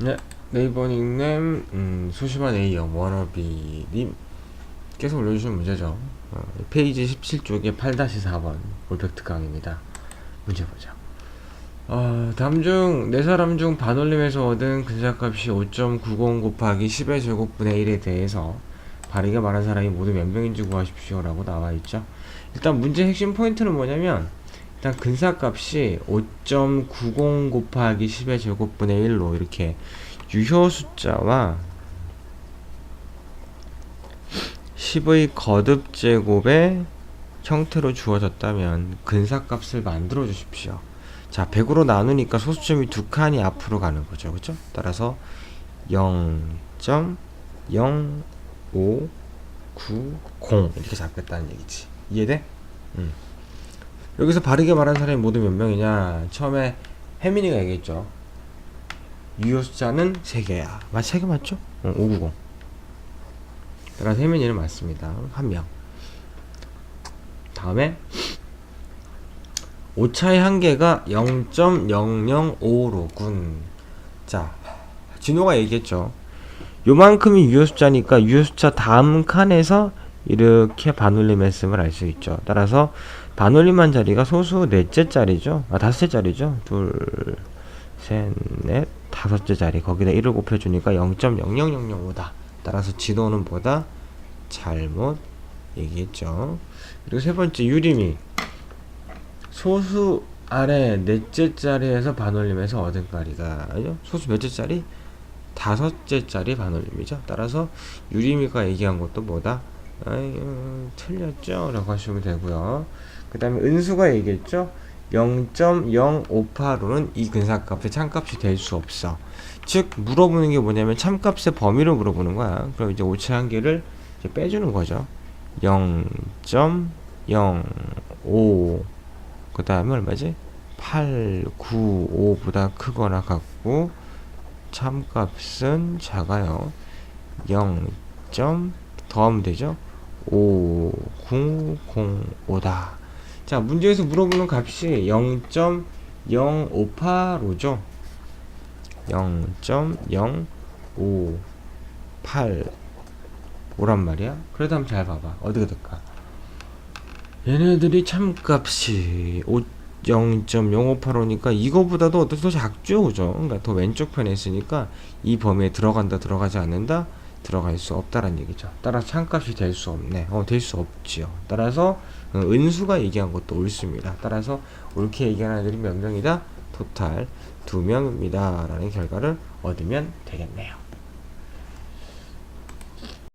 네, 네이버 닉네임 음, 소심한 A형 워너비님 계속 올려주신 문제죠. 어, 페이지 17쪽에 8-4번 올팩트 강입니다. 문제 보자. 어, 다음 중 네 사람 중 반올림에서 얻은 근사값이 5.90 곱하기 10의 제곱분의 1에 대해서 바르게 말한 사람이 모두 몇 명인지 구하십시오 라고 나와 있죠. 일단 문제 핵심 포인트는 뭐냐면 일단 근사값이 5.90 곱하기 10의 제곱분의 1로 이렇게 유효 숫자와 10의 거듭 제곱의 형태로 주어졌다면 근사값을 만들어 주십시오. 자, 100으로 나누니까 소수점이 두 칸이 앞으로 가는 거죠. 그죠? 따라서 0.0590 이렇게 잡겠다는 얘기지. 이해돼? 음. 여기서 바르게 말한 사람이 모두 몇 명이냐? 처음에 혜민이가 얘기했죠. 유효 숫자는 3개야. 맞, 3개 맞죠? 어, 590. 따라서 혜민이는 맞습니다. 한 명. 다음에 오차의 한계가 0.005로군. 자, 진호가 얘기했죠. 요만큼이 유효 숫자니까 유효 숫자 다음 칸에서 이렇게 반올림 했음을 알 수 있죠. 따라서 반올림한 자리가 소수 넷째 자리죠. 아, 다섯째 자리죠. 둘, 셋, 넷, 다섯째 자리. 거기다 1을 곱해주니까 0.00005다. 따라서 진호는 보다 잘못 얘기했죠. 그리고 세 번째 유림이 소수 아래 넷째 자리에서 반올림해서 얻은 값이다. 아니요? 소수 몇째 자리? 다섯째 자리 반올림이죠. 따라서 유림이가 얘기한 것도 뭐다? 아유, 틀렸죠? 라고 하시면 되고요. 그 다음에 은수가 얘기했죠? 0.058로는 이 근사값의 참값이 될 수 없어. 즉, 물어보는 게 뭐냐면 참값의 범위를 물어보는 거야. 그럼 이제 오차 한계를 이제 빼주는 거죠. 0.05. 그 다음에 얼마지? 8, 9, 5보다 크거나 같고, 참값은 작아요. 0. 더하면 되죠? 5, 9, 0, 5다. 자, 문제에서 물어보는 값이 0.058호죠. 0.058 5란 말이야. 그래도 한번 잘 봐봐. 어디가 될까? 얘네들이 참값이 0.0585니까 이거보다도 어떻게 더 작죠, 그죠? 그러니까 더 왼쪽 편에 있으니까 이 범위에 들어간다, 들어가지 않는다, 들어갈 수 없다란 얘기죠. 따라서 참값이 될 수 없네. 어, 될 수 없지요. 따라서 어, 은수가 얘기한 것도 옳습니다. 따라서 옳게 얘기하는 애들이 몇 명이다? 토탈 두 명입니다. 라는 결과를 얻으면 되겠네요.